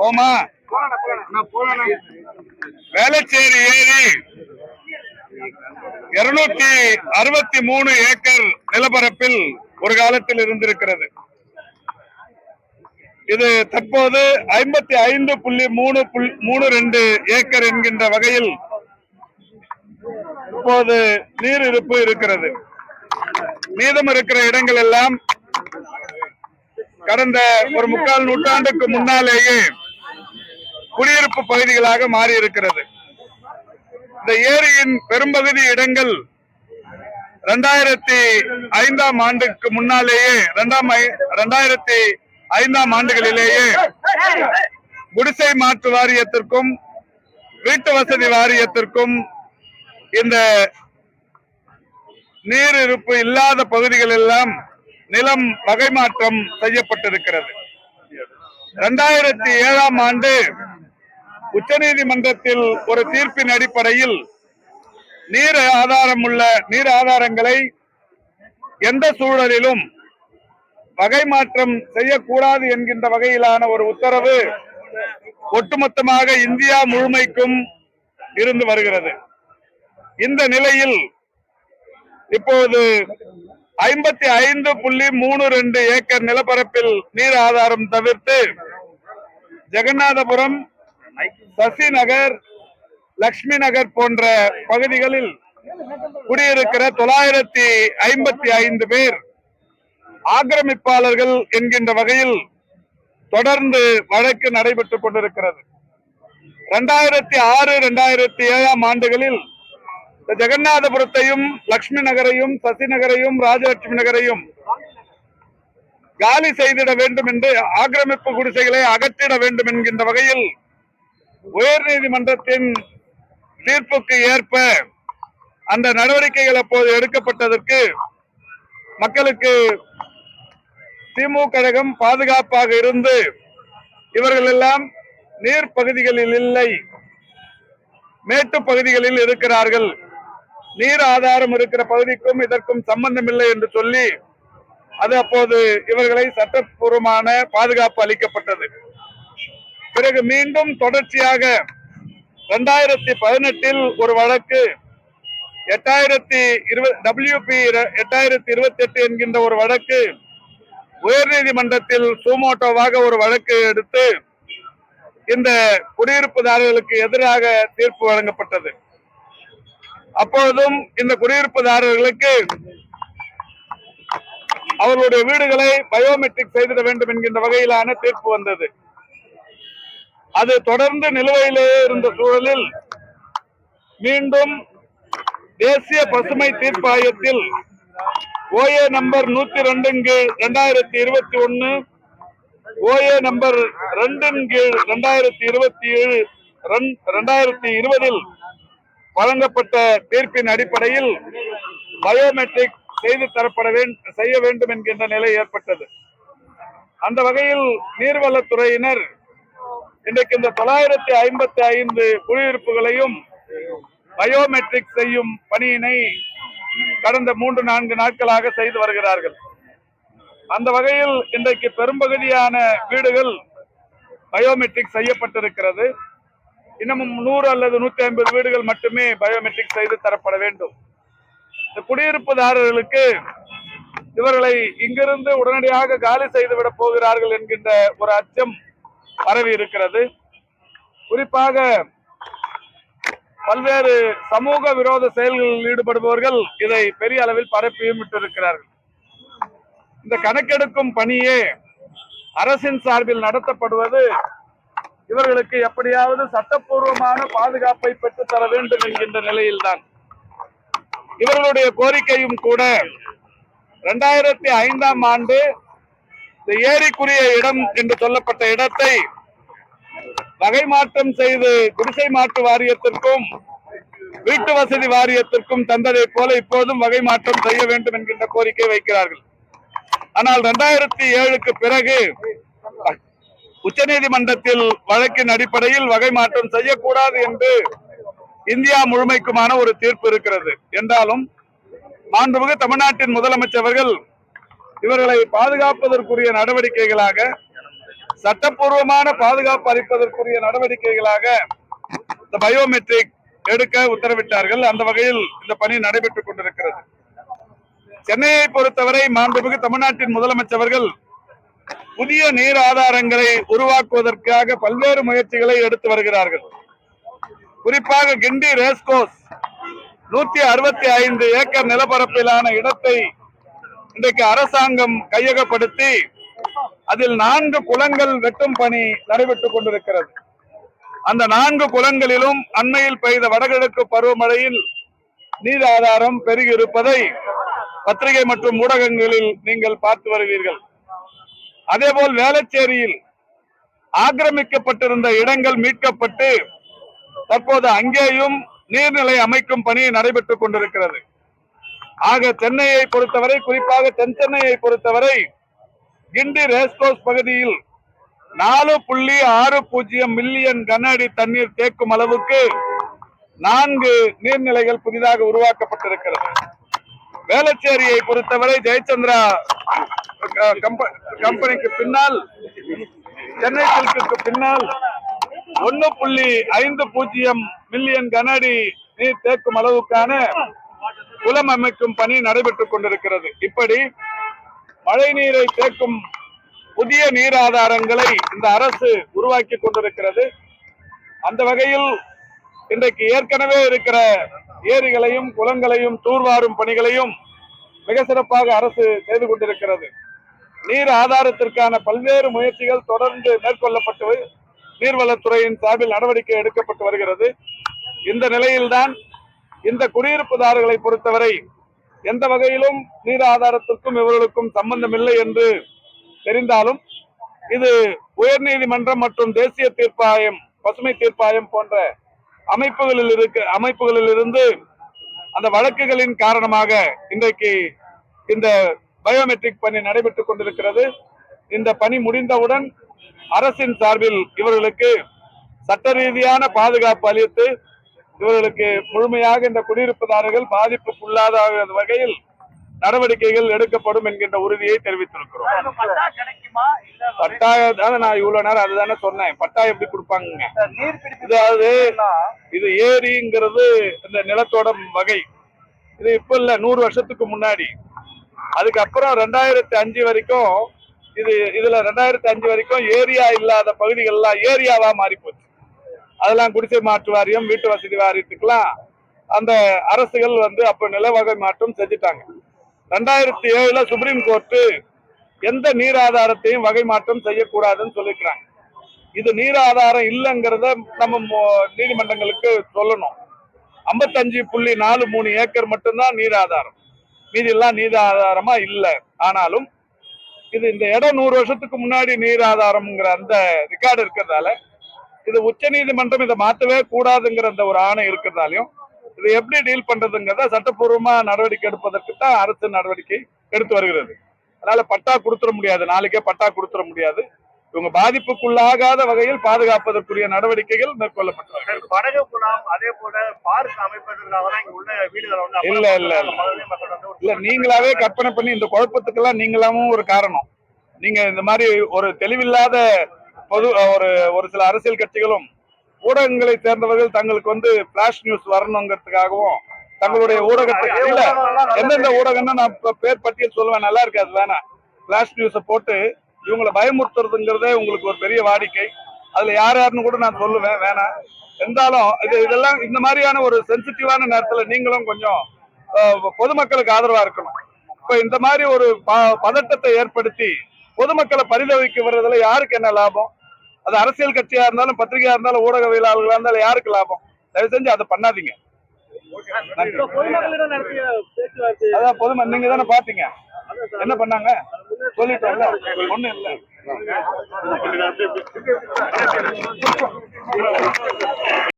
போமா. வேளச்சேரி ஏரி இருநூத்தி அறுபத்தி மூணு ஏக்கர் நிலப்பரப்பில் ஒரு காலத்தில் இருந்திருக்கிறது. இது தற்போது ஐம்பத்தி ஐந்து புள்ளி மூணு மூணு ரெண்டு ஏக்கர் என்கின்ற வகையில் இப்போது நீர் இருப்பு இருக்கிறது. மீதம் இருக்கிற இடங்கள் எல்லாம் கடந்த ஒரு முக்கால் நூற்றாண்டுக்கு முன்னாலேயே குடியிருப்பு பகுதிகளாக மாறி இருக்கிறது இந்த ஏரியின் பெரும்பகுதி இடங்கள் ரெண்டாயிரத்தி ஐந்தாம் ஆண்டுக்கு முன்னாலேயே இரண்டாம் இரண்டாயிரத்தி ரெண்டாயிரத்தி ஐந்தாம் ஆண்டுகளிலேயே குடிசை மாற்று வாரியத்திற்கும் வீட்டு வசதி வாரியத்திற்கும் இந்த நீர் இருப்பு இல்லாத பகுதிகள் எல்லாம் நிலம் வகை மாற்றம் செய்யப்பட்டிருக்கிறது. இரண்டாயிரத்தி ஏழாம் ஆண்டு உச்சநீதிமன்றத்தில் ஒரு தீர்ப்பின் அடிப்படையில் நீர் ஆதாரம் உள்ள நீர் ஆதாரங்களை எந்த சூழலிலும் வகை மாற்றம் செய்யக்கூடாது என்கின்ற வகையிலான ஒரு உத்தரவு ஒட்டுமொத்தமாக இந்தியா முழுமைக்கும் இருந்து வருகிறது. இந்த நிலையில் இப்போது ஐம்பத்தி ஐந்து புள்ளி மூணு ரெண்டு ஏக்கர் நிலப்பரப்பில் நீர் ஆதாரம் தவிர்த்து ஜெகநாதபுரம் சசி நகர் லக்ஷ்மி நகர் போன்ற பகுதிகளில் குடியிருக்கிற தொள்ளாயிரத்தி ஐம்பத்தி ஐந்து பேர் ஆக்கிரமிப்பாளர்கள் என்கின்ற வகையில் தொடர்ந்து வழக்கு நடைபெற்றுக் கொண்டிருக்கிறது. இரண்டாயிரத்தி ஆறு இரண்டாயிரத்தி ஏழாம் ஆண்டுகளில் இந்த ஜெகநாதபுரத்தையும் லக்ஷ்மி நகரையும் சசி நகரையும் ராஜலட்சுமி நகரையும் காலி செய்திட வேண்டும் என்று ஆக்கிரமிப்பு குடிசைகளை அகற்றிட வேண்டும் என்கின்ற வகையில் உயர் நீதிமன்றத்தின் தீர்ப்புக்கு ஏற்ப அந்த நடவடிக்கைகள் அப்போது எடுக்கப்பட்டதற்கு மக்களுக்கு திமுக கழகம் பாதுகாப்பாக இருந்து இவர்கள் எல்லாம் நீர் பகுதிகளில் இல்லை மேட்டு பகுதிகளில் இருக்கிறார்கள். நீர் ஆதாரம் இருக்கிற பகுதிக்கும் இதற்கும் சம்பந்தம் இல்லை என்று சொல்லி அது அப்போது இவர்களை சட்டப்பூர்வமான பாதுகாப்பு அளிக்கப்பட்டது. பிறகு மீண்டும் தொடர்ச்சியாக இரண்டாயிரத்தி பதினெட்டில் ஒரு வழக்கு எட்டாயிரத்தி இருபது டபிள்யூபி எட்டாயிரத்தி இருபத்தி எட்டு என்கின்ற ஒரு வழக்கு உயர்நீதிமன்றத்தில் சுமோட்டோவாக ஒரு வழக்கு எடுத்து இந்த குடியிருப்புதாரர்களுக்கு எதிராக தீர்ப்பு வழங்கப்பட்டது. அப்பொழுதும் இந்த குடியிருப்புதாரர்களுக்கு அவர்களுடைய வீடுகளை பயோமெட்ரிக் செய்திட வேண்டும் என்கின்ற வகையிலான தீர்ப்பு வந்தது. அது தொடர்ந்து நிலுவையிலேயே இருந்த சூழலில் மீண்டும் தேசிய பசுமை தீர்ப்பாயத்தில் ஓஏ நம்பர் நூத்தி ரெண்டின் கீழ் இரண்டாயிரத்தி இருபத்தி ஒன்னு ஓஏ நம்பர் ரெண்டின் கீழ் இரண்டாயிரத்தி இருபத்தி ஏழு இரண்டாயிரத்தி இருபதில் வழங்கப்பட்ட தீர்ப்பின் அடிப்படையில் பயோமெட்ரிக் செய்து தரப்பட வேண்டும் செய்ய வேண்டும் என்கின்ற நிலை ஏற்பட்டது. அந்த வகையில் நீர்வளத்துறையினர் இன்றைக்கு இந்த தொள்ளாயிரத்தி ஐம்பத்தி ஐந்து குடியிருப்புகளையும் பயோமெட்ரிக் செய்யும் பணியினை கடந்த மூன்று நான்கு நாட்களாக செய்து வருகிறார்கள். அந்த வகையில் இன்றைக்கு பெரும்பகுதியான வீடுகள் பயோமெட்ரிக் செய்யப்பட்டிருக்கிறது. இன்னமும் நூறு அல்லது நூத்தி ஐம்பது வீடுகள் மட்டுமே பயோமெட்ரிக் செய்து தரப்பட வேண்டும். இந்த குடியிருப்புதாரர்களுக்கு இவர்களை இங்கிருந்து உடனடியாக காலி செய்துவிட போகிறார்கள் என்கின்ற ஒரு அச்சம் பரவி இருக்கிறது. குறிப்பாக பல்வேறு சமூக விரோத செயல்களில் ஈடுபடுபவர்கள் இதை பெரிய அளவில் பரப்பியும் விட்டிருக்கிறார்கள். இந்த கணக்கெடுக்கும் பணியே அரசின் சார்பில் நடத்தப்படுவது இவர்களுக்கு எப்படியாவது சட்டப்பூர்வமான பாதுகாப்பை பெற்றுத் தர வேண்டும் என்கின்ற நிலையில்தான். இவர்களுடைய கோரிக்கையும் கூட இரண்டாயிரத்தி ஐந்தாம் ஆண்டு இந்த ஏரிக்குரிய இடம் என்று சொல்லப்பட்ட இடத்தை வகை மாற்றம் செய்து குடிசை மாற்று வாரியத்திற்கும் வீட்டு வசதி வாரியத்திற்கும் தந்ததை போல இப்போதும் வகை மாற்றம் செய்ய வேண்டும் என்கின்ற கோரிக்கை வைக்கிறார்கள். ஆனால் இரண்டாயிரத்தி ஏழுக்கு பிறகு உச்சநீதிமன்றத்தில் வழக்கின் அடிப்படையில் வகை மாற்றம் செய்யக்கூடாது என்று இந்தியா முழுமைக்குமான ஒரு தீர்ப்பு இருக்கிறது. என்றாலும் மாண்புமிகு தமிழ்நாட்டின் முதலமைச்சர்கள் இவர்களை பாதுகாப்பதற்குரிய நடவடிக்கைகளாக சட்டப்பூர்வமான பாதுகாப்பு அளிப்பதற்குரிய நடவடிக்கைகளாக இந்த பயோமெட்ரிக் எடுக்க உத்தரவிட்டார்கள். அந்த வகையில் இந்த பணி நடைபெற்றுக் கொண்டிருக்கிறது. சென்னையை பொறுத்தவரை மாண்புமிகு தமிழ்நாட்டின் முதலமைச்சர்கள் புதிய நீர் ஆதாரங்களை உருவாக்குவதற்காக பல்வேறு முயற்சிகளை எடுத்து வருகிறார்கள். குறிப்பாக கிண்டி ரேஸ்கோஸ் நூத்தி அறுபத்தி ஐந்து ஏக்கர் நிலப்பரப்பிலான இடத்தை இன்றைக்கு அரசாங்கம் கையகப்படுத்தி அதில் நான்கு குளங்கள் வெட்டும் பணி நடைபெற்றுக் கொண்டிருக்கிறது. அந்த நான்கு குளங்களிலும் அண்மையில் பெய்த வடகிழக்கு பருவமழையில் நீர் ஆதாரம் பெருகியிருப்பதை பத்திரிகை மற்றும் ஊடகங்களில் நீங்கள் பார்த்து வருவீர்கள். அதேபோல் வேளச்சேரியில் ஆக்கிரமிக்கப்பட்டிருந்த இடங்கள் மீட்கப்பட்டு தற்போது அங்கேயும் நீர்நிலை அமைக்கும் பணி நடைபெற்றுக் கொண்டிருக்கிறது. ஆக சென்னையை பொறுத்தவரை குறிப்பாக தென் சென்னையை பொறுத்தவரை கிண்டி ரேஸ்கோஸ் பகுதியில் நாலு புள்ளி ஆறு பூஜ்ஜியம் மில்லியன் கன அடி தண்ணீர் தேக்கும் அளவுக்கு நான்கு நீர்நிலைகள் புதிதாக உருவாக்கப்பட்டிருக்கிறது. வேளச்சேரியை பொறுத்தவரை ஜெயச்சந்திரா கம்பெனிக்கு பின்னால் சென்னை சில்க்கு பின்னால் ஒன்னு புள்ளி ஐந்து பூஜ்ஜியம் மில்லியன் கனஅடி நீர் தேக்கும் அளவுக்கான குளம் அமைக்கும் பணி நடைபெற்றுக் கொண்டிருக்கிறது. இப்படி மழை நீரை தேக்கும் புதிய நீர் ஆதாரங்களை இந்த அரசு உருவாக்கி கொண்டிருக்கிறது. அந்த வகையில் இன்றைக்கு ஏற்கனவே இருக்கிற ஏரிகளையும் குளங்களையும் தூர்வாரும் பணிகளையும் மிக சிறப்பாக அரசு செய்து கொண்டிருக்கிறது. நீர் ஆதாரத்திற்கான பல்வேறு முயற்சிகள் தொடர்ந்து மேற்கொள்ளப்பட்டு நீர்வளத்துறையின் சார்பில் நடவடிக்கை எடுக்கப்பட்டு வருகிறது. இந்த நிலையில்தான் இந்த குடியிருப்புதாரர்களை பொறுத்தவரை எந்த வகையிலும் நீர் ஆதாரத்திற்கும் இவர்களுக்கும் சம்பந்தமில்லை என்று தெரிந்தாலும் இது உயர்நீதிமன்றம் மற்றும் தேசிய தீர்ப்பாயம் பசுமை தீர்ப்பாயம் போன்ற அமைப்புகளில் இருக்க அமைப்புகளில் இருந்து அந்த வழக்குகளின் காரணமாக இன்றைக்கு இந்த பயோமெட்ரிக் பணி நடைபெற்றுக் கொண்டிருக்கிறது. இந்த பணி முடிந்தவுடன் அரசின் சார்பில் இவர்களுக்கு சட்ட ரீதியான பாதுகாப்பு அளித்து இவர்களுக்கு முழுமையாக இந்த குடியிருப்புதாரர்கள் பாதிப்புக்குள்ளாத வகையில் நடவடிக்கைகள் எடுக்கப்படும் என்கின்ற உறுதியை தெரிவித்திருக்கிறோம். பட்டா தானே நான் இவ்வளவு நேரம் அதுதானே சொன்னேன். பட்டாயம் எப்படி கொடுப்பாங்க அதாவது இது ஏரிங்கிறது இந்த நிலத்தோட வகை. இது இப்ப இல்ல நூறு வருஷத்துக்கு முன்னாடி. அதுக்கப்புறம் ரெண்டாயிரத்தி அஞ்சு வரைக்கும் இது இதுல ரெண்டாயிரத்தி அஞ்சு வரைக்கும் ஏரியா இல்லாத பகுதிகள்லாம் ஏரியாவா மாறி போச்சு அதெல்லாம் குடிசை மாற்று வாரியம் வீட்டு வசதி வாரியத்துக்கெல்லாம் அந்த அரசுகள் வந்து அப்ப நில வகை மாற்றம் செஞ்சுட்டாங்க. ரெண்டாயிரத்தி ஏழுல சுப்ரீம் கோர்ட்டு எந்த நீர் ஆதாரத்தையும் வகை மாற்றம் செய்யக்கூடாதுன்னு சொல்லியிருக்கிறாங்க இது நீர் ஆதாரம் இல்லைங்கிறத நம்ம மோ- நீதிமன்றங்களுக்கு சொல்லணும். ஐம்பத்தஞ்சு புள்ளி நாலு மூணு ஏக்கர் மட்டும்தான் நீர் ஆதாரம். மீதி எல்லாம் நீர் ஆதாரமா இல்லை. ஆனாலும் இது இந்த இடம் நூறு வருஷத்துக்கு முன்னாடி நீர் ஆதாரம்ங்கிற அந்த ரெக்கார்டு இருக்கிறதால இது உச்ச நீதிமன்றம் இதை மாத்தவே கூடாதுங்கிற அந்த ஒரு ஆணை இருக்கிறதாலையும் இது எப்படி டீல் பண்றதுங்கிறத சட்டப்பூர்வமா நடவடிக்கை எடுப்பதற்கு தான் அரசு நடவடிக்கை எடுத்து வருகிறது. அதனால பட்டா கொடுத்துட முடியாது. நாளைக்கே பட்டா கொடுத்துட முடியாது. இவங்க பாதிப்புக்குள்ளாகாத வகையில் பாதுகாப்பதற்குரிய நடவடிக்கைகள் மேற்கொள்ளப்பட்டு வருகிறது. படகு குளம் அதே போல பார்க் அமைப்பதற்காக இல்ல, இல்ல, இல்ல நீங்களாவே கற்பனை பண்ணி இந்த குழப்பத்துக்கெல்லாம் நீங்களாவும் ஒரு காரணம். நீங்க இந்த மாதிரி ஒரு தெளிவில்லாத பொது ஒரு ஒரு சில அரசியல் கட்சிகளும் ஊடகங்களை சேர்ந்தவர்கள் தங்களுக்கு வந்து பிளாஷ் நியூஸ் வரணுங்கிறதுக்காகவும் தங்களுடைய ஊடகத்தை இல்ல. எந்தெந்த ஊடகம்னு நான் பேர் பட்டியல் சொல்லுவேன் நல்லா இருக்காது வேணாம். பிளாஷ் நியூஸை போட்டு இவங்களை பயமுறுத்துறதுங்கிறதே உங்களுக்கு ஒரு பெரிய வாடிக்கை. அதுல யார் யாருன்னு கூட நான் சொல்லுவேன் வேணாம். இருந்தாலும் இது இதெல்லாம் இந்த மாதிரியான ஒரு சென்சிட்டிவான நேரத்துல நீங்களும் கொஞ்சம் பொதுமக்களுக்கு ஆதரவா இருக்கணும். இப்ப இந்த மாதிரி ஒரு பதட்டத்தை ஏற்படுத்தி பொதுமக்களை பரிதவிக்க வர்றதுல யாருக்கு என்ன லாபம்? அது அரசியல் கட்சியா இருந்தாலும் பத்திரிகையா இருந்தாலும் ஊடகவியலாளர்களா இருந்தாலும் யாருக்கு லாபம்? தயவு செஞ்சு அதை பண்ணாதீங்க. அதான் பொதும நீங்க தானே பாத்தீங்க. என்ன பண்ணாங்க? சொல்லிட்டோம்ல. ஒண்ணு இல்ல.